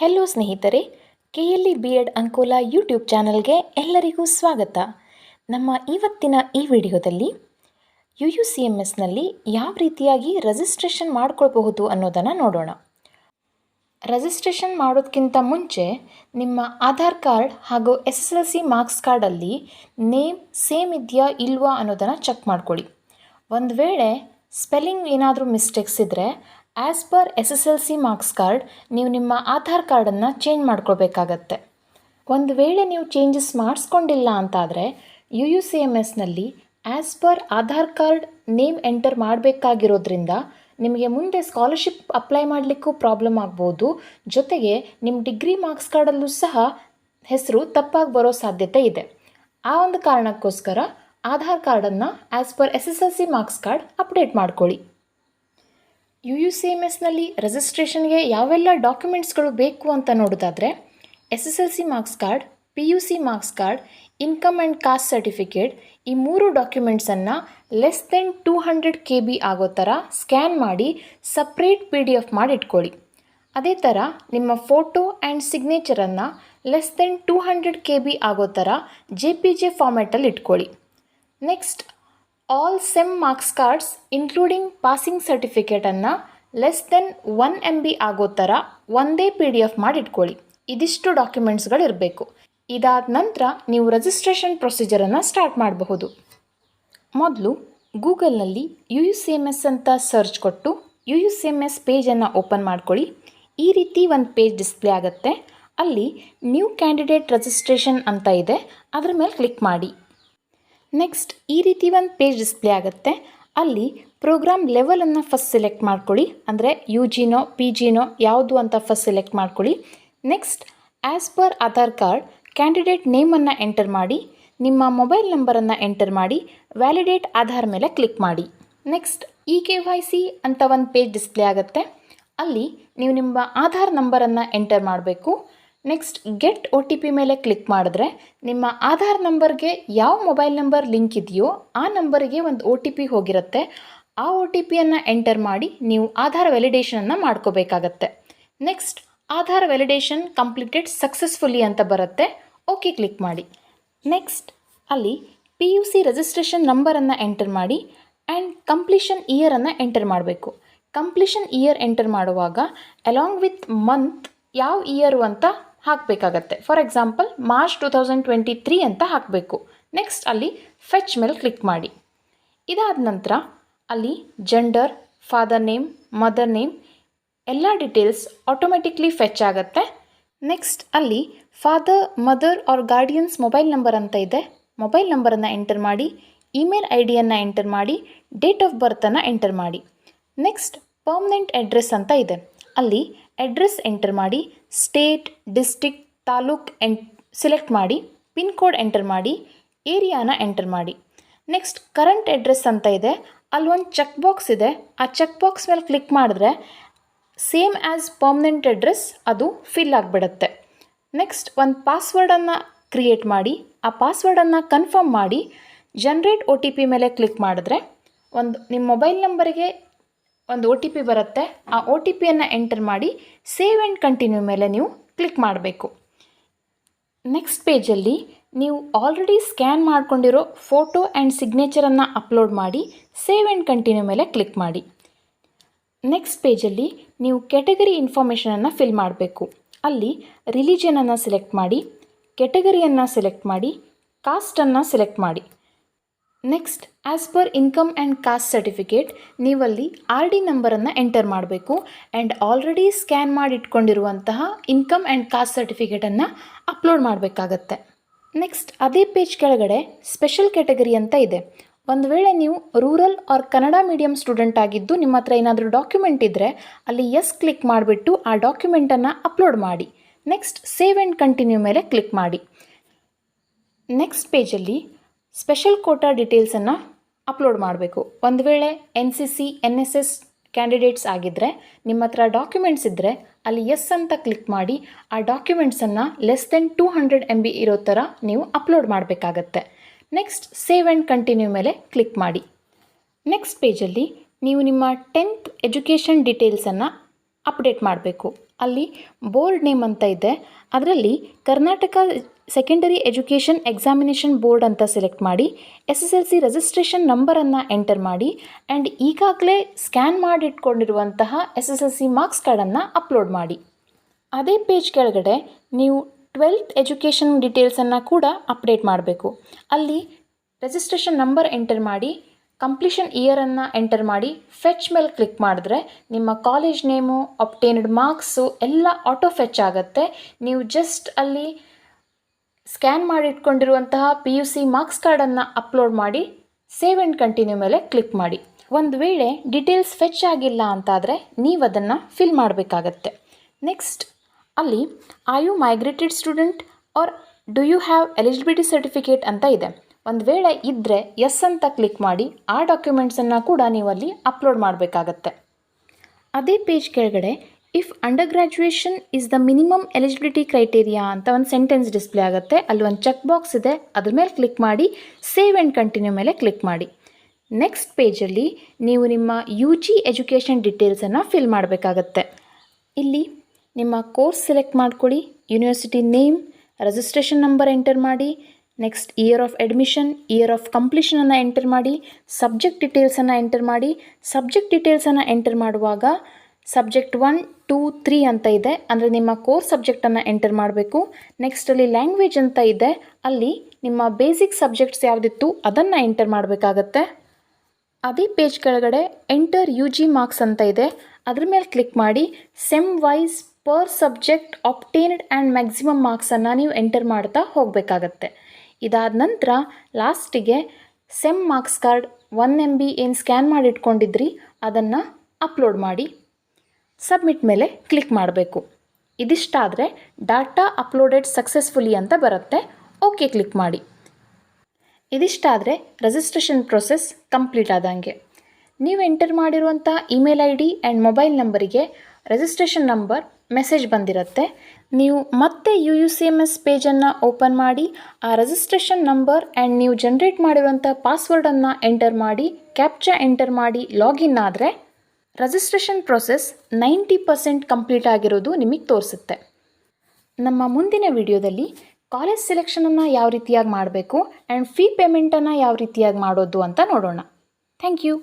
Hello ಸ್ನೇಹಿತರೆ. K L E B Ed Ankola YouTube ಚಾನಲ್ಗೆ ಎಲ್ಲರಿಗೂ ಸ್ವಾಗತ. ನಮ್ಮ ಇವತ್ತಿನ ಈ ವಿಡಿಯೋದಲ್ಲಿ ಯು ಯು ಸಿ ಎಂ ಎಸ್ನಲ್ಲಿ ಯಾವ ರೀತಿಯಾಗಿ ರಜಿಸ್ಟ್ರೇಷನ್ ಮಾಡ್ಕೊಳ್ಬಹುದು ಅನ್ನೋದನ್ನು ನೋಡೋಣ. ರಜಿಸ್ಟ್ರೇಷನ್ ಮಾಡೋದಕ್ಕಿಂತ ಮುಂಚೆ ನಿಮ್ಮ ಆಧಾರ್ ಕಾರ್ಡ್ ಹಾಗೂ S S L C marks ಕಾರ್ಡಲ್ಲಿ ನೇಮ್ ಸೇಮ್ ಇದೆಯಾ ಇಲ್ವಾ ಅನ್ನೋದನ್ನು ಚೆಕ್ ಮಾಡ್ಕೊಳ್ಳಿ. ಒಂದು ವೇಳೆ ಸ್ಪೆಲ್ಲಿಂಗ್ ಏನಾದರೂ ಮಿಸ್ಟೇಕ್ಸ್ ಇದ್ದರೆ as per S S L C marks card ನೀವು ನಿಮ್ಮ ಆಧಾರ್ ಕಾರ್ಡನ್ನು ಚೇಂಜ್ ಮಾಡ್ಕೊಳ್ಬೇಕಾಗತ್ತೆ. ಒಂದು ವೇಳೆ ನೀವು ಚೇಂಜಸ್ ಮಾಡಿಸ್ಕೊಂಡಿಲ್ಲ ಅಂತಾದರೆ U U C M ಎಸ್ನಲ್ಲಿ as per Aadhaar card name enter ಮಾಡಬೇಕಾಗಿರೋದ್ರಿಂದ ನಿಮಗೆ ಮುಂದೆ ಸ್ಕಾಲರ್ಶಿಪ್ ಅಪ್ಲೈ ಮಾಡಲಿಕ್ಕೂ ಪ್ರಾಬ್ಲಮ್ ಆಗ್ಬೋದು. ಜೊತೆಗೆ ನಿಮ್ಮ ಡಿಗ್ರಿ ಮಾರ್ಕ್ಸ್ ಕಾರ್ಡಲ್ಲೂ ಸಹ ಹೆಸರು ತಪ್ಪಾಗಿ ಬರೋ ಸಾಧ್ಯತೆ ಇದೆ. ಆ ಒಂದು ಕಾರಣಕ್ಕೋಸ್ಕರ ಆಧಾರ್ ಕಾರ್ಡನ್ನು as per S S L C marks card update ಮಾಡ್ಕೊಳ್ಳಿ. ಯು ಯು ಸಿ ಎಂ ಎಸ್ನಲ್ಲಿ ರಿಜಿಸ್ಟ್ರೇಷನ್ಗೆ ಯಾವೆಲ್ಲ ಡಾಕ್ಯುಮೆಂಟ್ಸ್ಗಳು ಬೇಕು ಅಂತ ನೋಡೋದಾದರೆ, S S L C marks card P U C marks card income and caste certificate ಈ ಮೂರು ಡಾಕ್ಯುಮೆಂಟ್ಸನ್ನು less than two hundred K B ಆಗೋ ಥರ ಸ್ಕ್ಯಾನ್ ಮಾಡಿ ಸಪ್ರೇಟ್ ಪಿ ಡಿ ಎಫ್ ಮಾಡಿ ಇಟ್ಕೊಳ್ಳಿ. ಅದೇ ಥರ ನಿಮ್ಮ photo and ಸಿಗ್ನೇಚರನ್ನು less than two hundred K B ಆಗೋ ಥರ ಜೆ ಪಿ ಜೆ ಫಾರ್ಮ್ಯಾಟಲ್ಲಿ ಇಟ್ಕೊಳ್ಳಿ. Next all sem marks cards including passing ಸರ್ಟಿಫಿಕೇಟನ್ನು less than one M B ಆಗೋ ಥರ ಒಂದೇ ಪಿ ಡಿ ಎಫ್ ಮಾಡಿಟ್ಕೊಳ್ಳಿ. ಇದಿಷ್ಟು ಡಾಕ್ಯುಮೆಂಟ್ಸ್ಗಳಿರಬೇಕು ಇದಾದ ನಂತರ ನೀವು ರಿಜಿಸ್ಟ್ರೇಷನ್ ಪ್ರೊಸೀಜರನ್ನು ಸ್ಟಾರ್ಟ್ ಮಾಡಬಹುದು. ಮೊದಲು ಗೂಗಲ್ನಲ್ಲಿ U U C M S ಅಂತ ಸರ್ಚ್ ಕೊಟ್ಟು U U C M S ಪೇಜನ್ನು open ಮಾಡ್ಕೊಳ್ಳಿ. ಈ ರೀತಿ ಒಂದು ಪೇಜ್ ಡಿಸ್ಪ್ಲೇ ಆಗುತ್ತೆ. ಅಲ್ಲಿ ನ್ಯೂ ಕ್ಯಾಂಡಿಡೇಟ್ ರಿಜಿಸ್ಟ್ರೇಷನ್ ಅಂತ ಇದೆ. ಅದರ ಮೇಲೆ ಕ್ಲಿಕ್ ಮಾಡಿ. ನೆಕ್ಸ್ಟ್ ಈ ರೀತಿ ಒಂದು ಪೇಜ್ ಡಿಸ್ಪ್ಲೇ ಆಗುತ್ತೆ. ಅಲ್ಲಿ ಪ್ರೋಗ್ರಾಮ್ ಲೆವೆಲನ್ನು ಫಸ್ಟ್ ಸೆಲೆಕ್ಟ್ ಮಾಡ್ಕೊಳ್ಳಿ. ಅಂದರೆ ಯು ಜಿನೋ ಪಿ ಜಿನೋ ಯಾವುದು ಅಂತ ಫಸ್ಟ್ ಸೆಲೆಕ್ಟ್ ಮಾಡ್ಕೊಳ್ಳಿ. Next as per Aadhaar card candidate ನೇಮನ್ನು enter ಮಾಡಿ, ನಿಮ್ಮ ಮೊಬೈಲ್ ನಂಬರನ್ನು ಎಂಟರ್ ಮಾಡಿ ವ್ಯಾಲಿಡೇಟ್ ಆಧಾರ್ ಮೇಲೆ ಕ್ಲಿಕ್ ಮಾಡಿ. Next E K Y C ಅಂತ ಒಂದು ಪೇಜ್ ಡಿಸ್ಪ್ಲೇ ಆಗುತ್ತೆ. ಅಲ್ಲಿ ನೀವು ನಿಮ್ಮ ಆಧಾರ್ ನಂಬರನ್ನು ಎಂಟರ್ ಮಾಡಬೇಕು. Next get O T P ಮೇಲೆ ಕ್ಲಿಕ್ ಮಾಡಿದ್ರೆ ನಿಮ್ಮ ಆಧಾರ್ ನಂಬರ್ಗೆ ಯಾವ ಮೊಬೈಲ್ ನಂಬರ್ ಲಿಂಕ್ ಇದೆಯೋ ಆ ನಂಬರಿಗೆ ಒಂದು ಒ ಟಿ ಪಿ ಹೋಗಿರುತ್ತೆ. ಆ ಒ ಟಿ ಪಿಯನ್ನು ಎಂಟರ್ ಮಾಡಿ ನೀವು ಆಧಾರ್ ವ್ಯಾಲಿಡೇಷನನ್ನು ಮಾಡ್ಕೋಬೇಕಾಗತ್ತೆ. Next Aadhaar validation completed successfully ಅಂತ ಬರುತ್ತೆ. ಓಕೆ ಕ್ಲಿಕ್ ಮಾಡಿ. ನೆಕ್ಸ್ಟ್ ಅಲ್ಲಿ ಪಿ ಯು ಸಿ ರಿಜಿಸ್ಟ್ರೇಷನ್ ನಂಬರನ್ನು ಎಂಟರ್ ಮಾಡಿ ಆ್ಯಂಡ್ ಕಂಪ್ಲೀಷನ್ ಇಯರನ್ನು ಎಂಟರ್ ಮಾಡಬೇಕು. ಕಂಪ್ಲೀಷನ್ ಇಯರ್ ಎಂಟರ್ ಮಾಡುವಾಗ ಅಲಾಂಗ್ ವಿತ್ ಮಂತ್ ಯಾವ ಇಯರು ಅಂತ ಹಾಕಬೇಕಾಗತ್ತೆ. For example March two thousand twenty three ಅಂತ ಹಾಕಬೇಕು. ನೆಕ್ಸ್ಟ್ ಅಲ್ಲಿ ಫೆಚ್ ಮೇಲೆ ಕ್ಲಿಕ್ ಮಾಡಿ. ಇದಾದ ನಂತರ ಅಲ್ಲಿ gender father name mother name ಎಲ್ಲ ಡೀಟೇಲ್ಸ್ ಆಟೋಮೆಟಿಕ್ಲಿ ಫೆಚ್ ಆಗುತ್ತೆ. ನೆಕ್ಸ್ಟ್ ಅಲ್ಲಿ father mother or guardians mobile number ಅಂತ ಇದೆ. ಮೊಬೈಲ್ ನಂಬರನ್ನು ಎಂಟರ್ ಮಾಡಿ ಇಮೇಲ್ ಐ ಡಿಯನ್ನು ಎಂಟರ್ ಮಾಡಿ ಡೇಟ್ ಆಫ್ ಬರ್ತನ್ನು ಎಂಟರ್ ಮಾಡಿ. ನೆಕ್ಸ್ಟ್ ಪರ್ಮನೆಂಟ್ ಅಡ್ರೆಸ್ ಅಂತ ಇದೆ. ಅಲ್ಲಿ ಅಡ್ರೆಸ್ ಎಂಟರ್ ಮಾಡಿ state district taluk and select ಮಾಡಿ ಪಿನ್ ಕೋಡ್ ಎಂಟರ್ ಮಾಡಿ ಏರಿಯಾನ ಎಂಟರ್ ಮಾಡಿ. ನೆಕ್ಸ್ಟ್ ಕರೆಂಟ್ ಅಡ್ರೆಸ್ ಅಂತ ಇದೆ. ಅಲ್ಲಿ ಒಂದು ಚೆಕ್ ಬಾಕ್ಸ್ ಇದೆ. ಆ ಚೆಕ್ ಬಾಕ್ಸ್ ಮೇಲೆ ಕ್ಲಿಕ್ ಮಾಡಿದ್ರೆ ಸೇಮ್ ಆ್ಯಸ್ ಪರ್ಮನೆಂಟ್ ಅಡ್ರೆಸ್ ಅದು ಫಿಲ್ ಆಗಿಬಿಡುತ್ತೆ. ನೆಕ್ಸ್ಟ್ ಒಂದು ಪಾಸ್ವರ್ಡನ್ನು ಕ್ರಿಯೇಟ್ ಮಾಡಿ. ಆ ಪಾಸ್ವರ್ಡನ್ನು ಕನ್ಫರ್ಮ್ ಮಾಡಿ. ಜನ್ರೇಟ್ ಒ ಟಿ ಪಿ ಮೇಲೆ ಕ್ಲಿಕ್ ಮಾಡಿದ್ರೆ, ಒಂದು ನಿಮ್ಮ ಮೊಬೈಲ್ ನಂಬರಿಗೆ ಒಂದು ಒ ಟಿ ಪಿ ಬರುತ್ತೆ. ಆ ಒ ಟಿ ಪಿಯನ್ನು ಎಂಟರ್ ಮಾಡಿ ಸೇವ್ ಆ್ಯಂಡ್ ಕಂಟಿನ್ಯೂ ಮೇಲೆ ನೀವು ಕ್ಲಿಕ್ ಮಾಡಬೇಕು. ನೆಕ್ಸ್ಟ್ ಪೇಜಲ್ಲಿ ನೀವು ಆಲ್ರೆಡಿ ಸ್ಕ್ಯಾನ್ ಮಾಡ್ಕೊಂಡಿರೋ ಫೋಟೋ ಆ್ಯಂಡ್ ಸಿಗ್ನೇಚರನ್ನು ಅಪ್ಲೋಡ್ ಮಾಡಿ ಸೇವ್ ಆ್ಯಂಡ್ ಕಂಟಿನ್ಯೂ ಮೇಲೆ ಕ್ಲಿಕ್ ಮಾಡಿ. ನೆಕ್ಸ್ಟ್ ಪೇಜಲ್ಲಿ ನೀವು ಕೆಟಗರಿ ಇನ್ಫಾರ್ಮೇಷನನ್ನು ಫಿಲ್ ಮಾಡಬೇಕು. ಅಲ್ಲಿ ರಿಲಿಜನನ್ನು ಸೆಲೆಕ್ಟ್ ಮಾಡಿ ಕೆಟಗರಿಯನ್ನು ಸೆಲೆಕ್ಟ್ ಮಾಡಿ ಕಾಸ್ಟನ್ನು ಸೆಲೆಕ್ಟ್ ಮಾಡಿ. Next as per income and caste certificate ನೀವಲ್ಲಿ ಆರ್ ಡಿ ನಂಬರನ್ನು ಎಂಟರ್ ಮಾಡಬೇಕು. ಆ್ಯಂಡ್ ಆಲ್ರೆಡಿ ಸ್ಕ್ಯಾನ್ ಮಾಡಿ ಇಟ್ಕೊಂಡಿರುವಂತಹ ಇನ್ಕಮ್ ಆ್ಯಂಡ್ ಕಾಸ್ಟ್ ಸರ್ಟಿಫಿಕೇಟನ್ನು ಅಪ್ಲೋಡ್ ಮಾಡಬೇಕಾಗತ್ತೆ. ನೆಕ್ಸ್ಟ್ ಅದೇ ಪೇಜ್ ಕೆಳಗಡೆ ಸ್ಪೆಷಲ್ ಕ್ಯಾಟಗರಿ ಅಂತ ಇದೆ. ಒಂದು ವೇಳೆ ನೀವು rural or Kannada medium student ಆಗಿದ್ದು ನಿಮ್ಮ ಹತ್ರ ಏನಾದರೂ ಡಾಕ್ಯುಮೆಂಟ್ ಇದ್ದರೆ ಅಲ್ಲಿ ಎಸ್ ಕ್ಲಿಕ್ ಮಾಡಿಬಿಟ್ಟು ಆ ಡಾಕ್ಯುಮೆಂಟನ್ನು ಅಪ್ಲೋಡ್ ಮಾಡಿ. ನೆಕ್ಸ್ಟ್ ಸೇವ್ ಆ್ಯಂಡ್ ಕಂಟಿನ್ಯೂ ಮೇಲೆ ಕ್ಲಿಕ್ ಮಾಡಿ. ನೆಕ್ಸ್ಟ್ ಪೇಜಲ್ಲಿ ಸ್ಪೆಷಲ್ ಕೋಟಾ ಡೀಟೇಲ್ಸನ್ನು ಅಪ್ಲೋಡ್ ಮಾಡಬೇಕು. ಒಂದು ವೇಳೆ N C C N S S candidates ಆಗಿದ್ದರೆ ನಿಮ್ಮ ಹತ್ರ ಡಾಕ್ಯುಮೆಂಟ್ಸ್ ಇದ್ದರೆ ಅಲ್ಲಿ ಎಸ್ ಅಂತ ಕ್ಲಿಕ್ ಮಾಡಿ, ಆ ಡಾಕ್ಯುಮೆಂಟ್ಸನ್ನು less than two hundred M B ಇರೋ ಥರ ನೀವು ಅಪ್ಲೋಡ್ ಮಾಡಬೇಕಾಗತ್ತೆ. ನೆಕ್ಸ್ಟ್ ಸೇವ್ ಆ್ಯಂಡ್ ಕಂಟಿನ್ಯೂ ಮೇಲೆ ಕ್ಲಿಕ್ ಮಾಡಿ. ನೆಕ್ಸ್ಟ್ ಪೇಜಲ್ಲಿ ನೀವು ನಿಮ್ಮ ಟೆಂತ್ ಎಜುಕೇಷನ್ ಡೀಟೇಲ್ಸನ್ನು ಅಪ್ಡೇಟ್ ಮಾಡಬೇಕು. ಅಲ್ಲಿ ಬೋರ್ಡ್ ನೇಮ್ ಅಂತ ಇದೆ. ಅದರಲ್ಲಿ Karnataka secondary education examination board ಅಂತ ಸೆಲೆಕ್ಟ್ ಮಾಡಿ S S L C registration ನಂಬರನ್ನು ಎಂಟರ್ ಮಾಡಿ ಆ್ಯಂಡ್ ಈಗಾಗಲೇ scan ಮಾಡಿಟ್ಕೊಂಡಿರುವಂತಹ S S L C marks ಕಾರ್ಡನ್ನು ಅಪ್ಲೋಡ್ ಮಾಡಿ. ಅದೇ ಪೇಜ್ ಕೆಳಗಡೆ ನೀವು ಟ್ವೆಲ್ತ್ ಎಜುಕೇಷನ್ ಡೀಟೇಲ್ಸನ್ನು ಕೂಡ ಅಪ್ಡೇಟ್ ಮಾಡಬೇಕು. ಅಲ್ಲಿ ರಿಜಿಸ್ಟ್ರೇಷನ್ ನಂಬರ್ ಎಂಟರ್ ಮಾಡಿ ಕಂಪ್ಲೀಷನ್ ಇಯರನ್ನು ಎಂಟರ್ ಮಾಡಿ ಫೆಚ್ ಮೇಲೆ ಕ್ಲಿಕ್ ಮಾಡಿದ್ರೆ ನಿಮ್ಮ ಕಾಲೇಜ್ ನೇಮು ಅಪ್ಟೇನ್ಡ್ ಮಾರ್ಕ್ಸು ಎಲ್ಲ ಆಟೋ ಫೆಚ್ ಆಗುತ್ತೆ. ನೀವು ಜಸ್ಟ್ ಅಲ್ಲಿ ಸ್ಕ್ಯಾನ್ ಮಾಡಿಟ್ಕೊಂಡಿರುವಂತಹ ಪಿ ಯು ಸಿ ಮಾರ್ಕ್ಸ್ ಕಾರ್ಡನ್ನು ಅಪ್ಲೋಡ್ ಮಾಡಿ ಸೇವ್ ಆ್ಯಂಡ್ ಕಂಟಿನ್ಯೂ ಮೇಲೆ ಕ್ಲಿಕ್ ಮಾಡಿ. ಒಂದು ವೇಳೆ ಡೀಟೇಲ್ಸ್ ಫೆಚ್ ಆಗಿಲ್ಲ ಅಂತಾದರೆ ನೀವು ಅದನ್ನು ಫಿಲ್ ಮಾಡಬೇಕಾಗತ್ತೆ. ನೆಕ್ಸ್ಟ್ ಅಲ್ಲಿ are you migrated student or do you have eligibility certificate ಅಂತ ಇದೆ. ಒಂದು ವೇಳೆ ಇದ್ದರೆ ಎಸ್ ಅಂತ ಕ್ಲಿಕ್ ಮಾಡಿ ಆ ಡಾಕ್ಯುಮೆಂಟ್ಸನ್ನು ಕೂಡ ನೀವು ಅಲ್ಲಿ ಅಪ್ಲೋಡ್ ಮಾಡಬೇಕಾಗತ್ತೆ. ಅದೇ ಪೇಜ್ ಕೆಳಗಡೆ if under graduation is the minimum eligibility criteria ಅಂತ ಒಂದು ಸೆಂಟೆನ್ಸ್ ಡಿಸ್ಪ್ಲೇ ಆಗುತ್ತೆ. ಅಲ್ಲಿ ಒಂದು ಚೆಕ್ ಬಾಕ್ಸ್ ಇದೆ, ಅದ್ರ ಮೇಲೆ ಕ್ಲಿಕ್ ಮಾಡಿ ಸೇವ್ ಆ್ಯಂಡ್ ಕಂಟಿನ್ಯೂ ಮೇಲೆ ಕ್ಲಿಕ್ ಮಾಡಿ. ನೆಕ್ಸ್ಟ್ ಪೇಜಲ್ಲಿ ನೀವು ನಿಮ್ಮ ಯು ಜಿ ಎಜುಕೇಷನ್ ಡೀಟೇಲ್ಸನ್ನು ಫಿಲ್ ಮಾಡಬೇಕಾಗತ್ತೆ. ಇಲ್ಲಿ ನಿಮ್ಮ ಕೋರ್ಸ್ ಸೆಲೆಕ್ಟ್ ಮಾಡ್ಕೊಳ್ಳಿ university name registration number enter ಮಾಡಿ next year of admission year of ಕಂಪ್ಲೀಷನನ್ನು enter ಮಾಡಿ ಸಬ್ಜೆಕ್ಟ್ ಡೀಟೇಲ್ಸನ್ನು ಎಂಟರ್ ಮಾಡಿ ಸಬ್ಜೆಕ್ಟ್ ಡೀಟೇಲ್ಸನ್ನು ಎಂಟರ್ ಮಾಡುವಾಗ ಸಬ್ಜೆಕ್ಟ್ ಒನ್ ಟೂ ತ್ರೀ ಅಂತ ಇದೆ. ಅಂದರೆ ನಿಮ್ಮ ಕೋರ್ಸ್ ಸಬ್ಜೆಕ್ಟನ್ನು ಎಂಟರ್ ಮಾಡಬೇಕು. ನೆಕ್ಸ್ಟ್ ಅಲ್ಲಿ ಲ್ಯಾಂಗ್ವೇಜ್ ಅಂತ ಇದೆ. ಅಲ್ಲಿ ನಿಮ್ಮ ಬೇಸಿಕ್ ಸಬ್ಜೆಕ್ಟ್ಸ್ ಯಾವುದಿತ್ತು ಅದನ್ನು ಎಂಟರ್ ಮಾಡಬೇಕಾಗತ್ತೆ. ಅದೇ ಪೇಜ್ ಕೆಳಗಡೆ ಎಂಟರ್ ಯು ಜಿ ಮಾರ್ಕ್ಸ್ ಅಂತ ಇದೆ. ಅದ್ರ ಮೇಲೆ ಕ್ಲಿಕ್ ಮಾಡಿ sem wise per subject obtained and maximum ಮಾರ್ಕ್ಸನ್ನು ನೀವು ಎಂಟರ್ ಮಾಡ್ತಾ ಹೋಗಬೇಕಾಗತ್ತೆ. ಇದಾದ ನಂತರ ಲಾಸ್ಟಿಗೆ sem marks card one M B ಏನು ಸ್ಕ್ಯಾನ್ ಮಾಡಿ ಇಟ್ಕೊಂಡಿದ್ರಿ, ಅದನ್ನು ಅಪ್ಲೋಡ್ ಮಾಡಿ. ಸಬ್ಮಿಟ್ ಮೇಲೆ ಕ್ಲಿಕ್ ಮಾಡಬೇಕು. ಇದಿಷ್ಟಾದರೆ ಡಾಟಾ ಅಪ್ಲೋಡೆಡ್ ಸಕ್ಸಸ್ಫುಲಿ ಅಂತ ಬರುತ್ತೆ. ಓಕೆ ಕ್ಲಿಕ್ ಮಾಡಿ. ಇದಿಷ್ಟಾದರೆ ರಿಜಿಸ್ಟ್ರೇಷನ್ ಪ್ರೊಸೆಸ್ ಕಂಪ್ಲೀಟ್ ಆದಂಗೆ. ನೀವು ಎಂಟರ್ ಮಾಡಿರುವಂಥ email I D and mobile ನಂಬರಿಗೆ ರಿಜಿಸ್ಟ್ರೇಷನ್ ನಂಬರ್ ಮೆಸೇಜ್ ಬಂದಿರುತ್ತೆ. ನೀವು ಮತ್ತೆ U U C M S ಪೇಜನ್ನು open ಮಾಡಿ, ಆ ರಿಜಿಸ್ಟ್ರೇಷನ್ ನಂಬರ್ ಆ್ಯಂಡ್ ನೀವು ಜನ್ರೇಟ್ ಮಾಡಿರುವಂಥ ಪಾಸ್ವರ್ಡನ್ನು ಎಂಟರ್ ಮಾಡಿ ಕ್ಯಾಪ್ಚಾ ಎಂಟರ್ ಮಾಡಿ ಲಾಗಿನ್ ಆದರೆ registration process ninety percent complete ಆಗಿರೋದು ನಿಮಗೆ ತೋರಿಸುತ್ತೆ. ನಮ್ಮ ಮುಂದಿನ ವಿಡಿಯೋದಲ್ಲಿ ಕಾಲೇಜ್ ಸೆಲೆಕ್ಷನನ್ನು ಯಾವ ರೀತಿಯಾಗಿ ಮಾಡಬೇಕು ಆ್ಯಂಡ್ ಫೀ ಪೇಮೆಂಟನ್ನು ಯಾವ ರೀತಿಯಾಗಿ ಮಾಡೋದು ಅಂತ ನೋಡೋಣ. Thank you